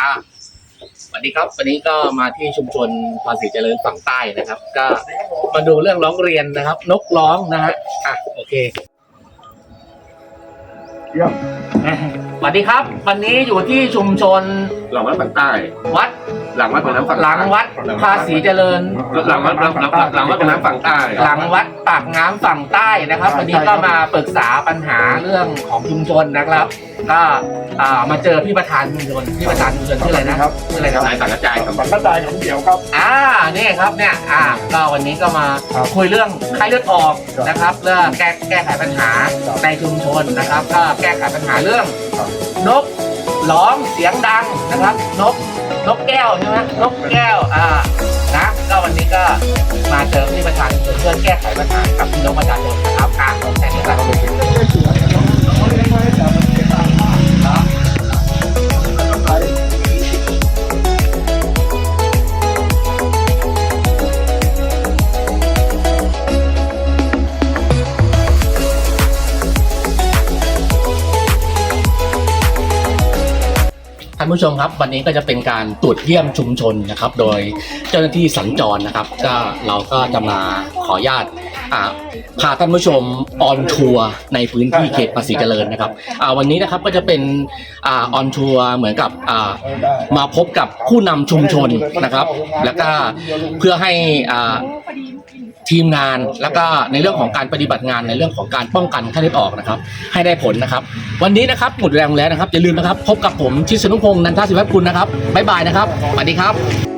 อ่าสวัสดีครับ วันนี้ก็มาที่ชุมชนภาษีเจริญฝั่งใต้นะครับ ก็มาดูเรื่องร้องเรียนนะครับ นกร้องนะฮะอะโอเค เยี่ยมสวัสดีครับ วันนี้อยู่ที่ชุมชนหลังวัดฝั่งใต้ วัดหลังวัดฝั่งน้ำฝั่งหลังวัดภาษีเจริญ หลังวัดหลังหลังหลังวัดฝั่งน้ำฝั่งใต้หลังวัดปากน้ำฝั่งใต้นะครับ วันนี้ก็มาปรึกษาปัญหาเรื่องของชุมชนนะครับ ก็อ่ามาเจอพี่ประธานชุมชนพี่ประธานชุมชนชื่ออะไรนะครับชื่ออะไรครับ สายสังกระจายครับ สังกัดใจของเดี่ยวครับ อ่านี่ครับเนี่ยอ่าก็วันนี้ก็มาครับคุยเรื่องไข้เลือดออกครับนะครับเรื่องแก้แก้ไขปัญหาครับในชุมชนนะครับ ก็แก้ไขปัญหาเรื่อง นกร้องเสียงดังนะครับ นกนกแก้วใช่ไหมนกแก้วอ่านะก็วันนี้ก็มาเจอพี่ประธานชุมชนเพื่อแก้ไขปัญหากับพี่น้องประชาชนนะครับานผู้ชมครับ วันนี้ก็จะเป็นการตรวจเยี่ยมชุมชนนะครับ โดยเจ้าหน้าที่สัญจรนะครับ ก็เราก็จะมาขออนุญาต อ่าพาท่านผู้ชมออนทัวร์ในพื้นที่เขตภาษีเจริญนะครับอ่าวันนี้นะครับก็จะเป็นอ่าออนทัวร์เหมือนกับอ่ามาพบกับผู้นำชุมชนนะครับ แล้วก็เพื่อให้อ่า ทีมงานแล้วก็ในเรื่องของการปฏิบัติงานในเรื่องของการป้องกันไข้เลือดออกนะครับ ให้ได้ผลนะครับ วันนี้นะครับหมดแรงแล้วนะครับอย่าลืมนะครับ พบกับผมชิดสนุพงศ์นันทศิวัตคุณนะครับบ๊ายบายนะครับสวัสดีครับ